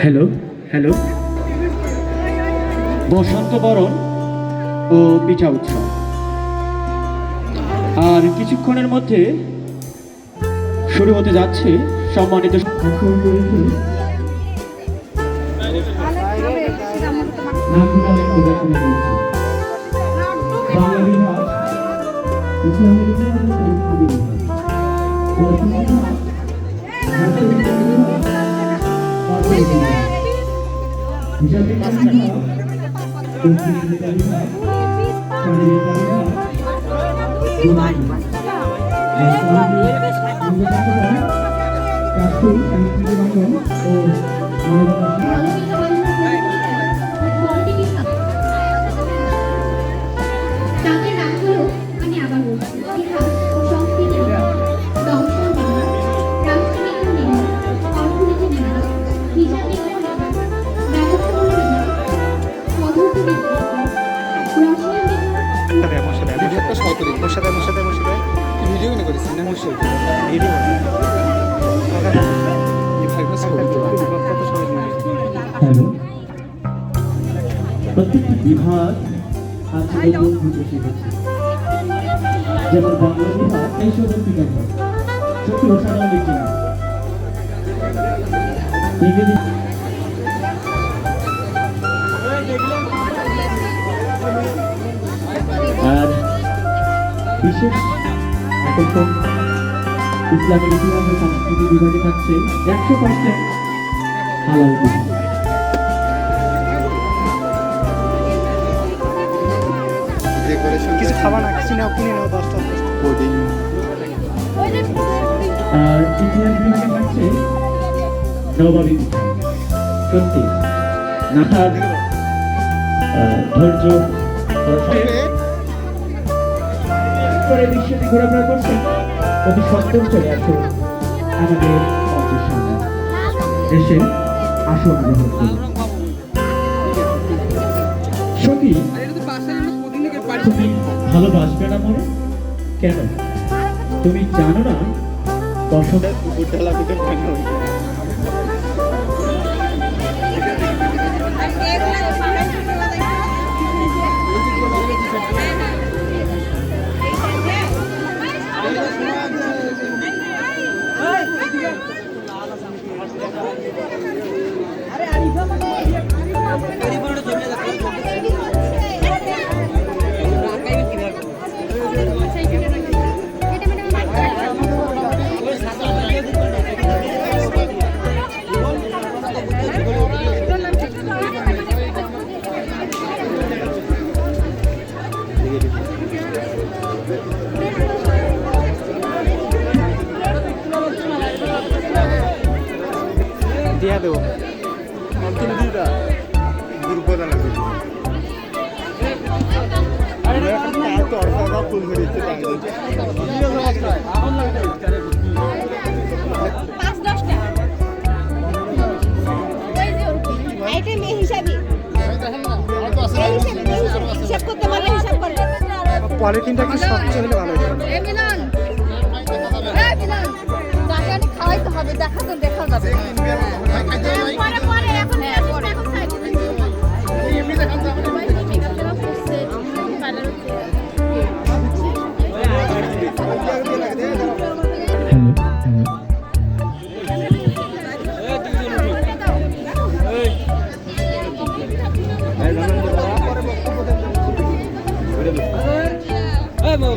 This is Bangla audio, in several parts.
হ্যালো হ্যালো বসন্ত বরণ ও পিঠা উৎসব। আর কিছুক্ষণের মধ্যে শুরু হতে যাচ্ছে সম্মানিত নামগুলো একটু দেখে সতেরো মোর সাথে মোর সাথে মোর সাথে ভিডিও। না করিস না মোর সাথে ভিডিও হ্যালো। প্রত্যেকটি বিভাগ আজকে যেমন বাংলা বিভাগ এই সদর বিভাগ সত্যি অসাধারণ লিখছে না ইংরেজি বিশেষ আকর্ষণ। ইসলামের ইতিহাস ও সংস্কৃতি বিভাগে থাকছে একশো পার্সেন্ট হালাল বিভাগ কিছু খাবা না কিছু নাও কিনে নাও দশটা কোডিং আর ইতিহাস বিভাগে থাকছে নবাবী সত্যি। নাথার ধৈর্য করে বিশ্বটি ঘোরাফেরা করছে, অতি সত্তর চলে আসুন আমাদের মঞ্চের সামনে এসে আসন গ্রহণ করুন সখী তুমি ভালোবাসবে না মনে কেন? তুমি জানো না বসন্ত বুটলা বুটল হিসাব করলে পলিথিনটা কি স্বচ্ছ হলে ভালো দেখা তো দেখা যাবে পরে পরে এখন এখন হ্যালো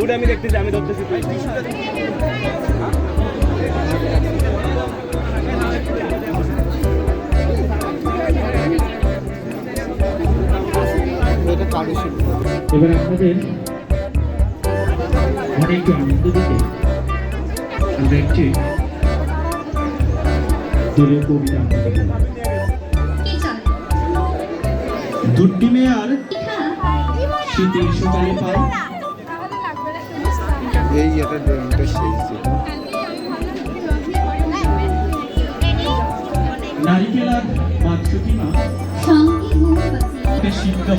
ওটা আমি দেখতেছি আমি ধরতেছি এবার আপনাদের অনেক আনন্দ দিতে আমরা একটি দলীয় কবিতা? দুটি মেয়ার শীতের সকালে পায়। এই এটা ড্রয়িংটা সেই ছিল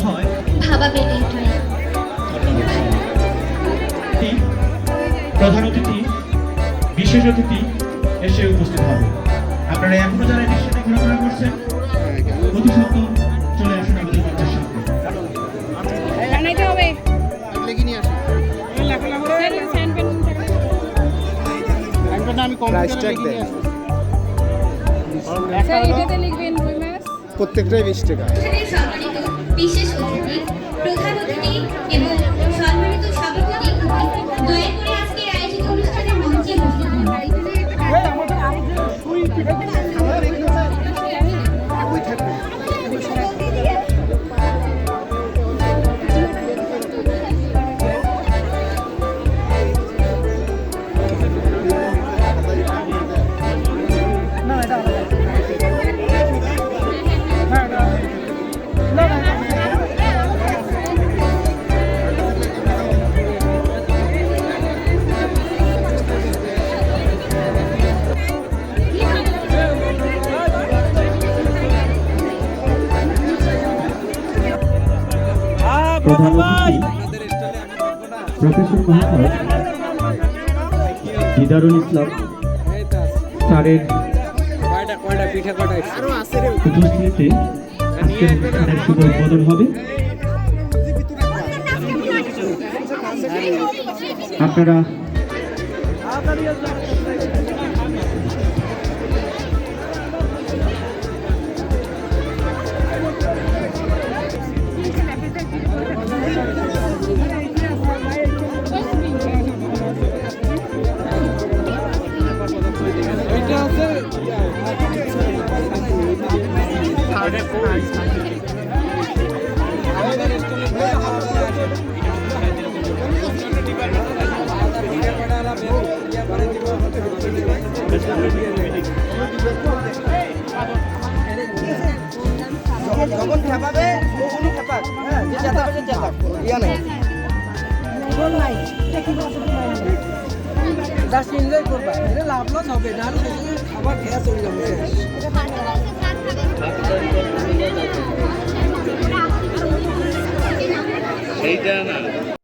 হয়। প্রধান অতিথি, বিশেষ অতিথি এসে উপস্থিত হবে। আপনারা এখনও যারা এটির সাথে ঘোরাফেরা করছেন প্রাইস ট্যাগ প্রত্যেকটাই বিশ টাকা। অনুষ্ঠানের বিশেষ অতিথি প্রধান অতিথি এবং সম্মানিত সভাপতি দয়া করে আজকে আয়োজিত অনুষ্ঠানের মঞ্চে উপস্থিত হন প্রফেসর মহাশয় দিদারুল ইসলাম স্যারের উপস্থিতিতে শুভ উদ্বোধন হবে। আপনারা যখন খেপাবে তখনই খেপাক হ্যাঁ যে চেতাবে যে চেতাক ইয়া নেই জাস্ট এনজয় করবা এটা লাভ লস হবে না হলে না।